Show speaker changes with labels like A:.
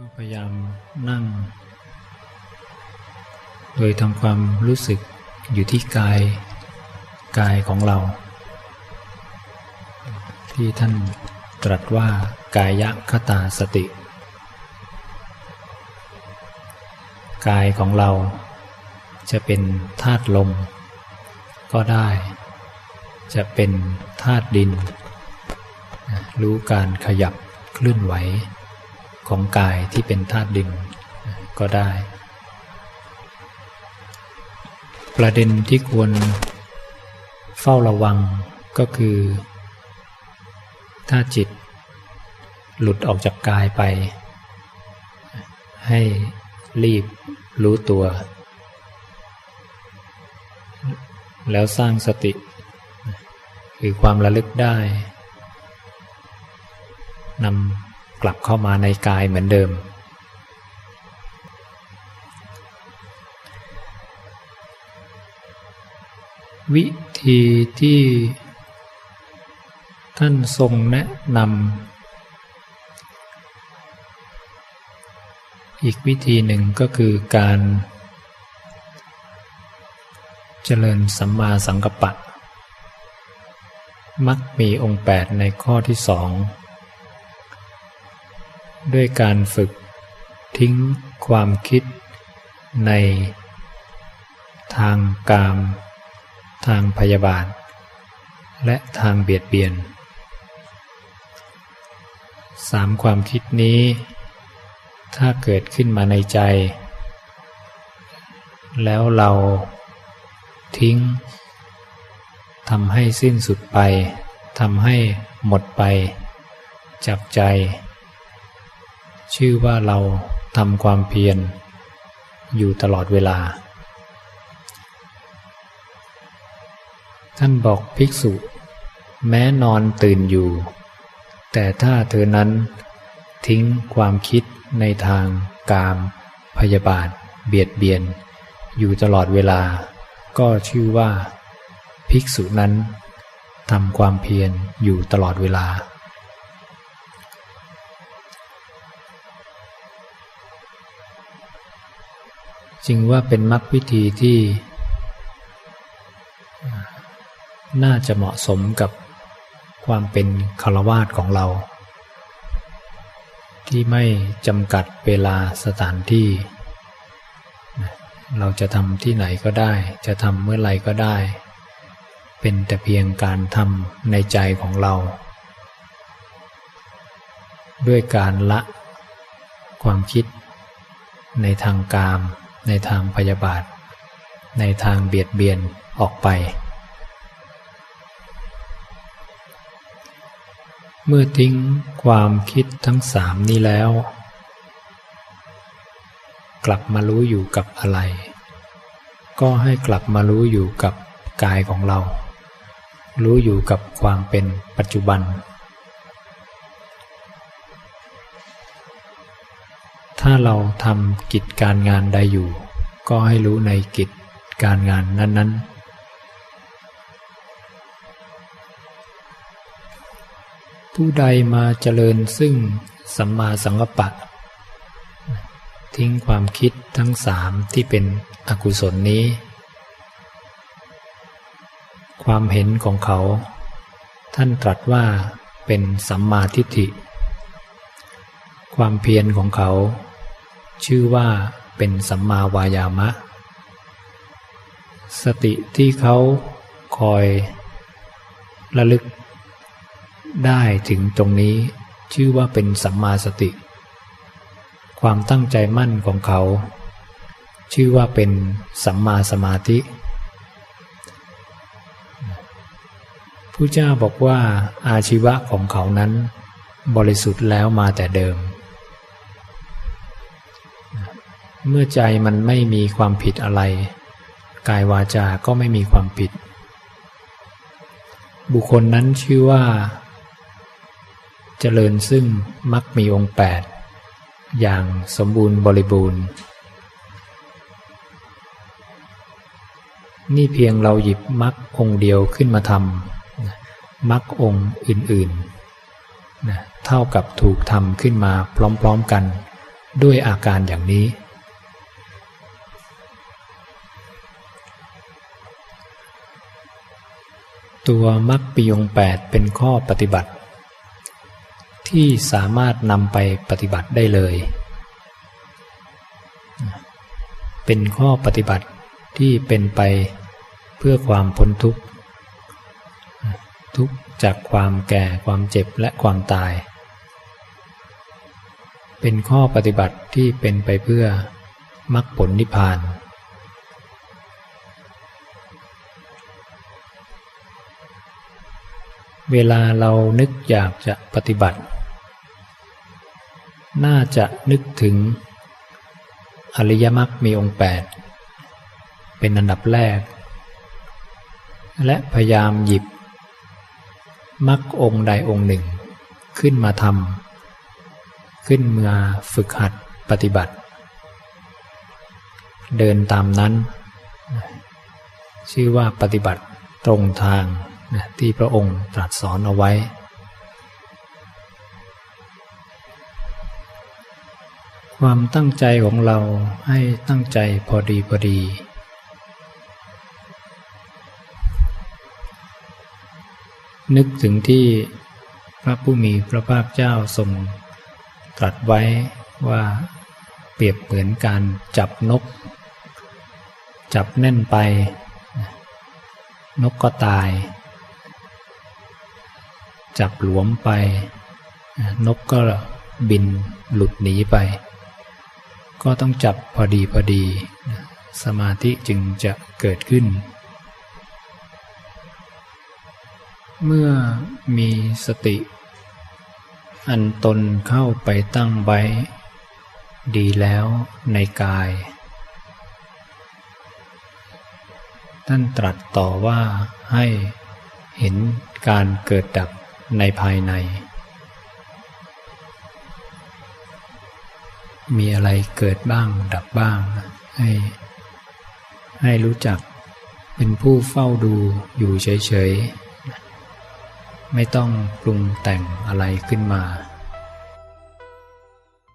A: ก็พยายามนั่ง โดยทำความรู้สึกอยู่ที่กายกายของเรา ที่ท่านตรัสว่ากายคตาสติ กายของเราจะเป็นธาตุลม ก็ได้ จะเป็นธาตุดิน รู้การขยับเคลื่อนไหว ของกายที่เป็นธาตุดินก็ได้ ประเด็นที่ควรเฝ้าระวังก็คือ ถ้าจิตหลุดออกจากกายไป ให้รีบรู้ตัว แล้วสร้างสติ คือความระลึกได้นำ กลับเข้ามาในกายเหมือนเดิม วิธีที่ท่านทรงแนะนำอีกวิธีหนึ่งก็คือการ เจริญสัมมาสังกัปปะมักมีองค์แปดในข้อที่สอง ด้วยการฝึกทิ้งความคิดในทางกาม ทางพยาบาท และทางเบียดเบียนสามความคิดนี้ ถ้าเกิดขึ้นมาในใจ แล้วเราทิ้งทำให้สิ้นสุดไปทำให้หมดไปจากใจ ชื่อว่าเราทำความเพียรอยู่ตลอดเวลา ท่านบอกภิกษุ แม้นอนตื่นอยู่ แต่ถ้าเธอนั้นทิ้งความคิดในทางกาม พยาบาท เบียดเบียน อยู่ตลอดเวลา ก็ชื่อว่า ภิกษุนั้นทำความเพียรอยู่ตลอดเวลา จึงว่าเป็นมรรควิธีที่น่าจะเหมาะสมกับความเป็นคารวาสของเรา ที่ไม่จำกัดเวลาสถานที่ เราจะทำที่ไหนก็ได้ จะทำเมื่อไรก็ได้ เป็นแต่เพียงการทำในใจของเรา ด้วยการละความคิดในทางกาม ในทางพยาบาท ในทางเบียดเบียนออกไป เมื่อทิ้งความคิดทั้งสามนี้แล้ว กลับมารู้อยู่กับอะไร ก็ให้กลับมารู้อยู่กับกายของเรา รู้อยู่กับความเป็นปัจจุบัน ถ้าเราทำกิจการงานใดอยู่ ก็ให้รู้ในกิจการงานนั้น ๆผู้ใดมาเจริญซึ่งสัมมาสังกัปปะ ทิ้งความคิดทั้งสามที่เป็นอกุศลนี้ ความเห็นของเขา ท่านตรัสว่าเป็นสัมมาทิฏฐิ ความเพียรของเขา ชื่อว่าเป็นสัมมาวายามะ สติที่เขาคอยระลึก ได้ถึงตรงนี้ ชื่อว่าเป็นสัมมาสติ ความตั้งใจมั่นของเขา ชื่อว่าเป็นสัมมาสมาธิผู้เจ้าบอกว่าอาชีวะของเขานั้น บริสุทธิ์แล้วมาแต่เดิม เมื่อใจมันไม่มีความผิดอะไร กายวาจาก็ไม่มีความผิด บุคคลนั้นชื่อว่า เจริญซึ่งมักมีองค์แปดอย่างสมบูรณ์บริบูรณ์ นี่เพียงเราหยิบมักองค์เดียวขึ้นมาทำมักองค์อื่นๆเท่ากับถูกทำขึ้นมาพร้อมๆกันด้วยอาการอย่างนี้ ตัวมักปิยงแปดเป็นข้อปฏิบัติ ที่สามารถนำไปปฏิบัติได้เลย เป็นข้อปฏิบัติที่เป็นไปเพื่อความพ้นทุกข์ ทุกข์จากความแก่ความเจ็บและความตาย เป็นข้อปฏิบัติที่เป็นไปเพื่อมรรคผลนิพพาน เวลาเรานึกอยากจะปฏิบัติ น่าจะนึกถึง อริยมรรคมีองค์แปดเป็นอันดับแรก และพยายามหยิบมรรคองค์ใดองค์หนึ่ง ขึ้นมาทำขึ้นมาฝึกหัดปฏิบัติ เดินตามนั้น ชื่อว่าปฏิบัติ ตรงทางที่พระองค์ตรัสสอนเอาไว้ ความตั้งใจของเราให้ตั้งใจพอดีพอดี นึกถึงที่พระผู้มีพระภาคเจ้าทรงตรัสไว้ว่าเปรียบเหมือนการจับนก จับแน่นไป นกก็ตาย จับหลวมไป นกก็บินหลุดหนีไป ก็ต้องจับพอดีพอดี สมาธิจึงจะเกิดขึ้น เมื่อมีสติ อันตนเข้าไปตั้งไว้ ดีแล้วในกาย ท่านตรัสต่อว่าให้เห็นการเกิดดับในภายใน มีอะไรเกิดบ้างดับบ้าง ให้ให้รู้จักเป็นผู้เฝ้าดูอยู่เฉยๆ ไม่ต้องปรุงแต่งอะไรขึ้นมา